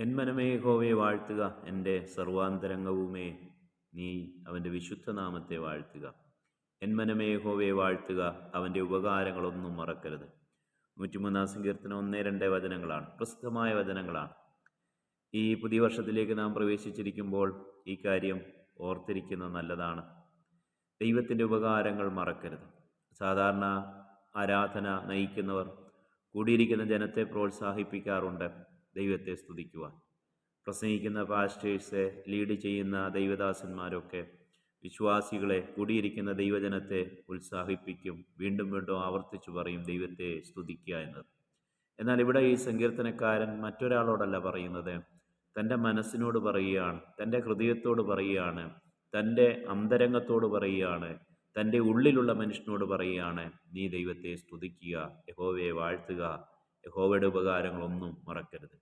N മനമേ യഹോവയെ വാഴ്ത്തുക എന്റെ സർവാന്തരംഗവുമേ നീ അവന്റെ വിശുദ്ധ നാമത്തെ വാഴ്ത്തുക. എൻ മനമേ യഹോവയെ വാഴ്ത്തുക അവന്റെ ഉപകാരങ്ങളൊന്നും മറക്കരുത്. നൂറ്റിമൂന്നാം സങ്കീർത്തനം ഒന്നേ രണ്ട് വചനങ്ങളാണ് പ്രസിദ്ധമായ വചനങ്ങളാണ്. ഈ പുതിയ വർഷത്തിലേക്ക് നാം പ്രവേശിച്ചിരിക്കുമ്പോൾ ഈ കാര്യം ഓർത്തിരിക്കുന്നത് നല്ലതാണ്. ദൈവത്തിന്റെ ഉപകാരങ്ങൾ മറക്കരുത്. സാധാരണ ആരാധന നയിക്കുന്നവർ കൂടിയിരിക്കുന്ന ജനത്തെ പ്രോത്സാഹിപ്പിക്കാറുണ്ട്. ദൈവത്തെ സ്തുതിക്കുവാൻ. പ്രസംഗിക്കുന്ന പാസ്റ്റേഴ്സ് ലീഡ് ചെയ്യുന്ന ദൈവദാസന്മാരൊക്കെ വിശ്വാസികളെ കൂടിയിരിക്കുന്ന ദൈവജനത്തെ ഉത്സാഹിപ്പിക്കും വീണ്ടും വീണ്ടും ആവർത്തിച്ചു പറയും ദൈവത്തെ സ്തുതിക്കുക എന്നത്. എന്നാൽ ഇവിടെ ഈ സങ്കീർത്തനക്കാരൻ മറ്റൊരാളോടല്ല പറയുന്നത്. തന്റെ മനസ്സിനോട് പറയുകയാണ് തന്റെ ഹൃദയത്തോട് പറയുകയാണ് തന്റെ അന്തരംഗത്തോട് പറയുകയാണ് തന്റെ ഉള്ളിലുള്ള മനുഷ്യനോട് പറയുകയാണ് നീ ദൈവത്തെ സ്തുതിക്കുക യഹോവയെ വാഴ്ത്തുക യഹോവയുടെ ഉപകാരങ്ങളൊന്നും മറക്കരുത്.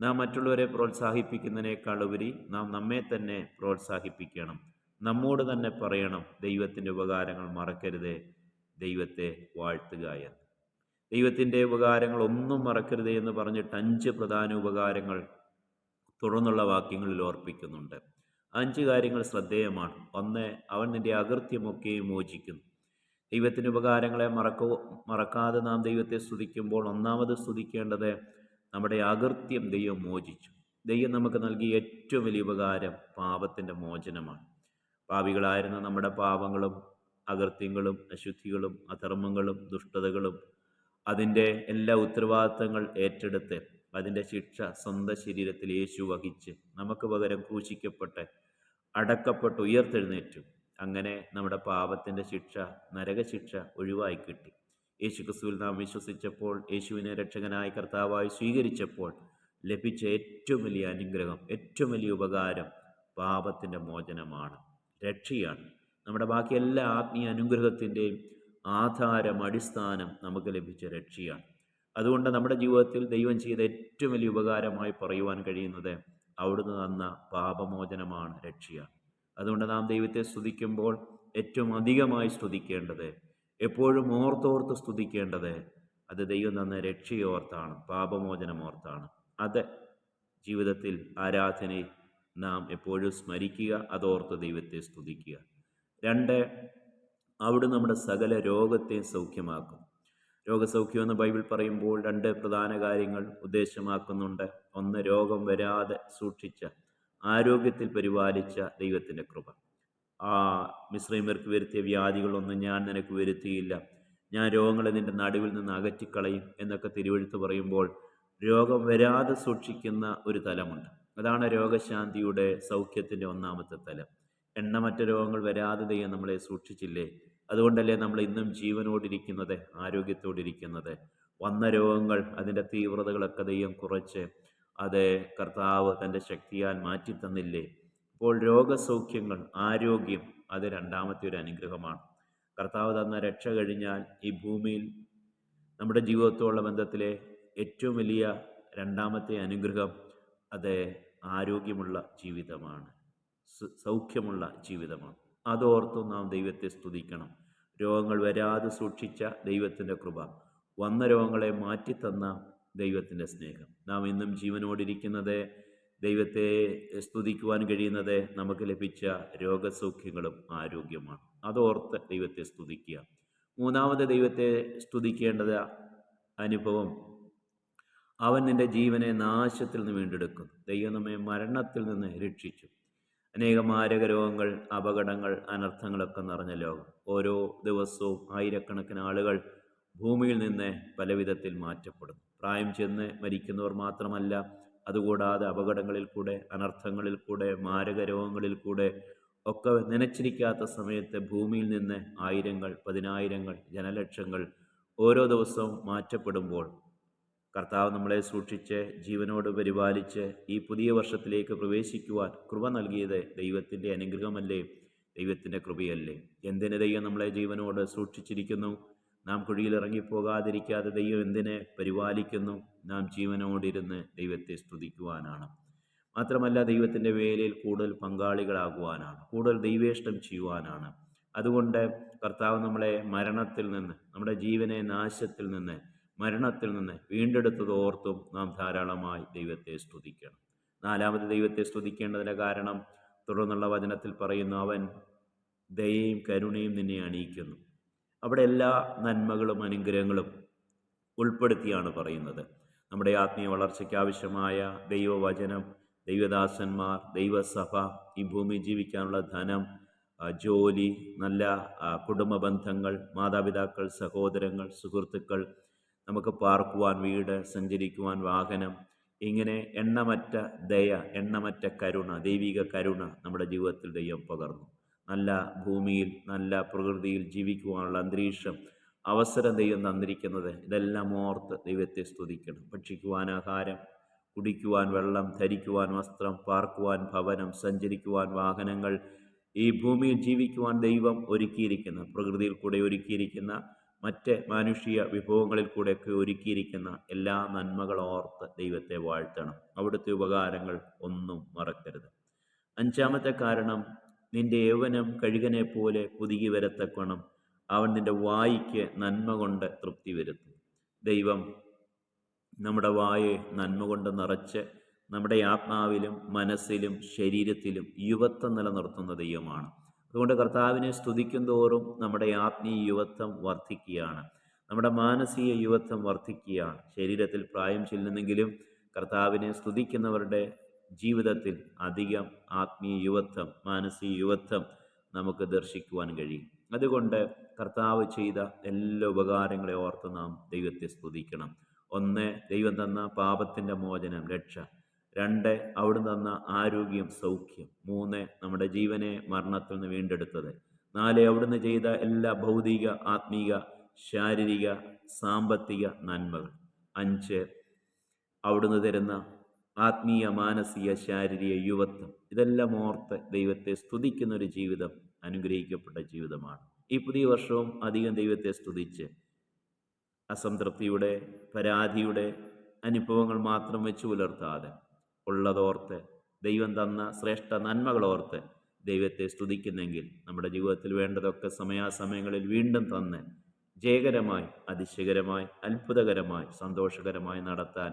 നാം മറ്റുള്ളവരെ പ്രോത്സാഹിപ്പിക്കുന്നതിനേക്കാൾ ഉപരി നാം നമ്മെ തന്നെ പ്രോത്സാഹിപ്പിക്കണം. നമ്മോട് തന്നെ പറയണം ദൈവത്തിന്റെ ഉപകാരങ്ങൾ മറക്കരുത് ദൈവത്തെ വാഴ്ത്തുക എന്ന്. ദൈവത്തിന്റെ ഉപകാരങ്ങൾ ഒന്നും മറക്കരുത് എന്ന് പറഞ്ഞിട്ട് അഞ്ച് പ്രധാന ഉപകാരങ്ങൾ തുടർന്നുള്ള വാക്യങ്ങളിൽ ഓർപ്പിക്കുന്നുണ്ട്. അഞ്ച് കാര്യങ്ങൾ ശ്രദ്ധേയമാണ്. ഒന്ന് അവൻ നിന്റെ അകൃത്യമൊക്കെയും മോചിക്കുന്നു. ദൈവത്തിന്റെ ഉപകാരങ്ങളെ മറക്കോ മറക്കാതെ നാം ദൈവത്തെ സ്തുതിക്കുമ്പോൾ ഒന്നാമത് സ്തുതിക്കേണ്ടത് നമ്മുടെ അകൃത്യം ദൈവം മോചിച്ചു. ദൈവം നമുക്ക് നൽകിയ ഏറ്റവും വലിയ ഉപകാരം പാപത്തിന്റെ മോചനമാണ്. പാപികളായിരുന്ന നമ്മുടെ പാപങ്ങളും അകൃത്യങ്ങളും അശുദ്ധികളും അധർമ്മങ്ങളും ദുഷ്ടതകളും അതിന്റെ എല്ലാ ഉത്തരവാദിത്തങ്ങൾ ഏറ്റെടുത്ത് അതിന്റെ ശിക്ഷ സ്വന്തം ശരീരത്തിൽ യേശു വഹിച്ച് നമുക്ക് പകരം ക്രൂശിക്കപ്പെട്ട് അടക്കപ്പെട്ട് ഉയർത്തെഴുന്നേറ്റു. അങ്ങനെ നമ്മുടെ പാപത്തിന്റെ ശിക്ഷ നരകശിക്ഷ ഒഴിവായി കിട്ടി. യേശു ക്രിസ്തുവിൽ നാം വിശ്വസിച്ചപ്പോൾ യേശുവിനെ രക്ഷകനായി കർത്താവായി സ്വീകരിച്ചപ്പോൾ ലഭിച്ച ഏറ്റവും വലിയ അനുഗ്രഹം ഏറ്റവും വലിയ ഉപകാരം പാപത്തിന്റെ മോചനമാണ്. രക്ഷയാണ്. നമ്മുടെ ബാക്കി എല്ലാ ആത്മീയ അനുഗ്രഹത്തിന്റെയും ആധാരം അടിസ്ഥാനം നമുക്ക് ലഭിച്ച രക്ഷയാണ്. അതുകൊണ്ട് നമ്മുടെ ജീവിതത്തിൽ ദൈവം ചെയ്ത ഏറ്റവും വലിയ ഉപകാരമായി പറയുവാൻ കഴിയുന്നത് അവിടുന്ന് തന്ന പാപമോചനമാണ് രക്ഷയാണ്. അതുകൊണ്ട് നാം ദൈവത്തെ സ്തുതിക്കുമ്പോൾ ഏറ്റവും അധികമായി സ്തുതിക്കേണ്ടത് എപ്പോഴും ഓർത്തോർത്ത് സ്തുതിക്കേണ്ടത് അത് ദൈവം തന്ന രക്ഷയോർത്താണ് പാപമോചനം ഓർത്താണ് അത് ജീവിതത്തിൽ ആരാധനയിൽ നാം എപ്പോഴും സ്മരിക്കുക അതോർത്ത് ദൈവത്തെ സ്തുതിക്കുക. രണ്ട് അവിടെ നമ്മുടെ സകല രോഗത്തെ സൗഖ്യമാക്കും. രോഗസൗഖ്യം എന്ന് ബൈബിൾ പറയുമ്പോൾ രണ്ട് പ്രധാന കാര്യങ്ങൾ ഉദ്ദേശമാക്കുന്നുണ്ട്. ഒന്ന് രോഗം വരാതെ സൂക്ഷിച്ച ആരോഗ്യത്തിൽ പരിപാലിച്ച ദൈവത്തിന്റെ കൃപ. ആ മിശ്രീമർക്ക് വരുത്തിയ വ്യാധികളൊന്നും ഞാൻ നിനക്ക് വരുത്തിയില്ല. ഞാൻ രോഗങ്ങളെ നിന്റെ നടുവിൽ നിന്ന് അകറ്റിക്കളയും എന്നൊക്കെ തിരുവഴുത്ത് പറയുമ്പോൾ രോഗം വരാതെ സൂക്ഷിക്കുന്ന ഒരു തലമുണ്ട്. അതാണ് രോഗശാന്തിയുടെ സൗഖ്യത്തിന്റെ ഒന്നാമത്തെ തലം. എണ്ണമറ്റ രോഗങ്ങൾ വരാതെ ദൈവം നമ്മളെ സൂക്ഷിച്ചില്ലേ? അതുകൊണ്ടല്ലേ നമ്മൾ ഇന്നും ജീവനോടിരിക്കുന്നത് ആരോഗ്യത്തോടിരിക്കുന്നത്? വന്ന രോഗങ്ങൾ അതിന്റെ തീവ്രതകളൊക്കെ ദൈവം കുറച്ച് അത് കർത്താവ് തന്റെ ശക്തിയാൽ മാറ്റി തന്നില്ലേ? അപ്പോൾ രോഗസൗഖ്യങ്ങൾ ആരോഗ്യം അത് രണ്ടാമത്തെ ഒരു അനുഗ്രഹമാണ്. കർത്താവ് തന്ന രക്ഷ കഴിഞ്ഞാൽ ഈ ഭൂമിയിൽ നമ്മുടെ ജീവിതത്തോടുള്ള ബന്ധത്തിലെ ഏറ്റവും വലിയ രണ്ടാമത്തെ അനുഗ്രഹം അത് ആരോഗ്യമുള്ള ജീവിതമാണ്. സൗഖ്യമുള്ള ജീവിതമാണ്. അതോർത്തും നാം ദൈവത്തെ സ്തുതിക്കണം. രോഗങ്ങൾ വരാതെ സൂക്ഷിച്ച ദൈവത്തിന്റെ കൃപ. വന്ന രോഗങ്ങളെ മാറ്റിത്തന്ന ദൈവത്തിന്റെ സ്നേഹം. നാം ഇന്നും ജീവനോടിരിക്കുന്നത് ദൈവത്തെ സ്തുതിക്കുവാൻ കഴിയുന്നത് നമുക്ക് ലഭിച്ച രോഗസൗഖ്യങ്ങളും ആരോഗ്യമാണ്. അതോർത്ത് ദൈവത്തെ സ്തുതിക്കുക. മൂന്നാമത് ദൈവത്തെ സ്തുതിക്കേണ്ടത് അനുഭവം. അവൻ നിന്റെ ജീവനെ നാശത്തിൽ നിന്ന് വീണ്ടെടുക്കും ദൈവം നമ്മെ മരണത്തിൽ നിന്ന് രക്ഷിച്ചു. അനേക മാരക രോഗങ്ങൾ അപകടങ്ങൾ അനർത്ഥങ്ങളൊക്കെ നിറഞ്ഞ ലോകം. ഓരോ ദിവസവും ആയിരക്കണക്കിന് ആളുകൾ ഭൂമിയിൽ നിന്ന് പലവിധത്തിൽ മാറ്റപ്പെടും പ്രായം ചെന്ന് മരിക്കുന്നവർ മാത്രമല്ല അതുകൂടാതെ അപകടങ്ങളിൽ കൂടെ അനർത്ഥങ്ങളിൽ കൂടെ മാരക രോഗങ്ങളിൽ കൂടെ ഒക്കെ നനച്ചിരിക്കാത്ത സമയത്ത് ഭൂമിയിൽ നിന്ന് ആയിരങ്ങൾ പതിനായിരങ്ങൾ ജനലക്ഷങ്ങൾ ഓരോ ദിവസവും മാറ്റപ്പെടുമ്പോൾ കർത്താവ് നമ്മളെ സൂക്ഷിച്ച് ജീവനോട് പരിപാലിച്ച് ഈ പുതിയ വർഷത്തിലേക്ക് പ്രവേശിക്കുവാൻ കൃപ നൽകിയത് ദൈവത്തിന്റെ അനുഗ്രഹമല്ലേ? ദൈവത്തിന്റെ കൃപയല്ലേ? എന്തിന് ദൈവം നമ്മളെ ജീവനോട് സൂക്ഷിച്ചിരിക്കുന്നു? നാം കുഴിയിൽ ഇറങ്ങിപ്പോകാതിരിക്കാതെ ദൈവം എന്തിനെ പരിപാലിക്കുന്നു? നാം ജീവനോടിരുന്ന് ദൈവത്തെ സ്തുതിക്കുവാനാണ്. മാത്രമല്ല ദൈവത്തിന്റെ വേലയിൽ കൂടുതൽ പങ്കാളികളാകുവാനാണ് കൂടുതൽ ദൈവേഷ്ടം ചെയ്യുവാനാണ്. അതുകൊണ്ട് കർത്താവ് നമ്മളെ മരണത്തിൽ നിന്ന് നമ്മുടെ ജീവനെ നാശത്തിൽ നിന്ന് മരണത്തിൽ നിന്ന് വീണ്ടെടുത്തത് ഓർത്തും നാം ധാരാളമായി ദൈവത്തെ സ്തുതിക്കണം. നാലാമത് ദൈവത്തെ സ്തുതിക്കേണ്ടതിന്റെ കാരണം തുടർന്നുള്ള വചനത്തിൽ പറയുന്നു അവൻ ദയയും കരുണയും നിന്നെ അണിയിക്കുന്നു. അവിടെ എല്ലാ നന്മകളും അനുഗ്രഹങ്ങളും ഉൾപ്പെടുത്തിയാണ് പറയുന്നത്. നമ്മുടെ ആത്മീയ വളർച്ചയ്ക്ക് ആവശ്യമായ ദൈവവചനം ദൈവദാസന്മാർ ദൈവസഭ ഈ ഭൂമി ജീവിക്കാനുള്ള ധനം ജോലി നല്ല കുടുംബ ബന്ധങ്ങൾ മാതാപിതാക്കൾ സഹോദരങ്ങൾ സുഹൃത്തുക്കൾ നമുക്ക് പാർക്കുവാൻ വീട് സഞ്ചരിക്കുവാൻ വാഹനം ഇങ്ങനെ എണ്ണമറ്റ ദയ എണ്ണമറ്റ കരുണ ദൈവിക കരുണ നമ്മുടെ ജീവിതത്തിൽ ദൈവം പകർന്നു. നല്ല ഭൂമിയിൽ നല്ല പ്രകൃതിയിൽ ജീവിക്കുവാനുള്ള അന്തരീക്ഷം അവസരം ദൈവം തന്നിരിക്കുന്നത്. ഇതെല്ലാം ഓർത്ത് ദൈവത്തെ സ്തുതിക്കണം. ഭക്ഷിക്കുവാൻ ആഹാരം കുടിക്കുവാൻ വെള്ളം ധരിക്കുവാൻ വസ്ത്രം പാർക്കുവാൻ ഭവനം സഞ്ചരിക്കുവാൻ വാഹനങ്ങൾ ഈ ഭൂമിയിൽ ജീവിക്കുവാൻ ദൈവം ഒരുക്കിയിരിക്കുന്ന പ്രകൃതിയിൽ കൂടെ ഒരുക്കിയിരിക്കുന്ന മറ്റ് മാനുഷിക വിഭവങ്ങളിൽ കൂടെയൊക്കെ ഒരുക്കിയിരിക്കുന്ന എല്ലാ നന്മകൾ ഓർത്ത് ദൈവത്തെ വാഴ്ത്തണം. അവിടുത്തെ ഉപകാരങ്ങൾ ഒന്നും മറക്കരുത്. അഞ്ചാമത്തെ കാരണം നിന്റെ യൗവനം കഴുകനെ പോലെ പുതുകി വരത്തക്കണം അവൻ നിന്റെ വായിക്ക് നന്മ കൊണ്ട് തൃപ്തി വരുത്തും. ദൈവം നമ്മുടെ വായെ നന്മ കൊണ്ട് നിറച്ച് നമ്മുടെ ആത്മാവിലും മനസ്സിലും ശരീരത്തിലും യുവത്വം നിലനിർത്തുന്ന ദൈവമാണ്. അതുകൊണ്ട് കർത്താവിനെ സ്തുതിക്കും തോറും നമ്മുടെ ആത്മീയ യുവത്വം വർദ്ധിക്കുകയാണ് നമ്മുടെ മാനസിക യുവത്വം വർദ്ധിക്കുകയാണ് ശരീരത്തിൽ പ്രായം ചെല്ലുന്നെങ്കിലും കർത്താവിനെ സ്തുതിക്കുന്നവരുടെ ജീവിതത്തിൽ അധികം ആത്മീയ യുവത്വം മാനസിക യുവത്വം നമുക്ക് ദർശിക്കുവാൻ കഴിയും. അതുകൊണ്ട് കർത്താവ് ചെയ്ത എല്ലാ ഉപകാരങ്ങളെ ഓർത്ത് നാം ദൈവത്തെ സ്തുതിക്കണം. ഒന്ന് ദൈവം തന്ന പാപത്തിന്റെ മോചനം രക്ഷ. രണ്ട് അവിടുന്ന് തന്ന ആരോഗ്യം സൗഖ്യം. മൂന്ന് നമ്മുടെ ജീവനെ മരണത്തിൽ നിന്ന് വീണ്ടെടുത്തത്. നാല് അവിടുന്ന് ചെയ്ത എല്ലാ ഭൗതിക ആത്മീക ശാരീരിക സാമ്പത്തിക നന്മകൾ. അഞ്ച് അവിടുന്ന് തരുന്ന ആത്മീയ മാനസിക ശാരീരിക യുവത്വം. ഇതെല്ലാം ഓർത്ത് ദൈവത്തെ സ്തുതിക്കുന്ന ഒരു ജീവിതം അനുഗ്രഹിക്കപ്പെട്ട ജീവിതമാണ്. ഈ പുതിയ വർഷവും അധികം ദൈവത്തെ സ്തുതിച്ച് അസംതൃപ്തിയുടെ പരാതിയുടെ അനുഭവങ്ങൾ മാത്രം വെച്ച് പുലർത്താതെ ഉള്ളതോർത്ത് ദൈവം തന്ന ശ്രേഷ്ഠ നന്മകളോർത്ത് ദൈവത്തെ സ്തുതിക്കുന്നെങ്കിൽ നമ്മുടെ ജീവിതത്തിൽ വേണ്ടതൊക്കെ സമയാസമയങ്ങളിൽ വീണ്ടും തന്ന് ജയകരമായി അതിശയകരമായി അത്ഭുതകരമായി സന്തോഷകരമായി നടത്താൻ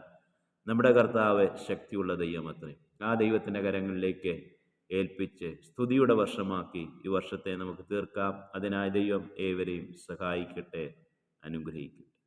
നമ്മുടെ കർത്താവ് ശക്തിയുള്ള ദൈവമത്രേ. ആ ദൈവത്തിന്റെ കരങ്ങളിലേക്ക് ഏൽപ്പിച്ച് സ്തുതിയുടെ വർഷമാക്കി ഈ വർഷത്തെ നമുക്ക് തീർക്കാം. അതിനായി ദൈവം ഏവരെയും സഹായിക്കട്ടെ. അനുഗ്രഹിക്കട്ടെ.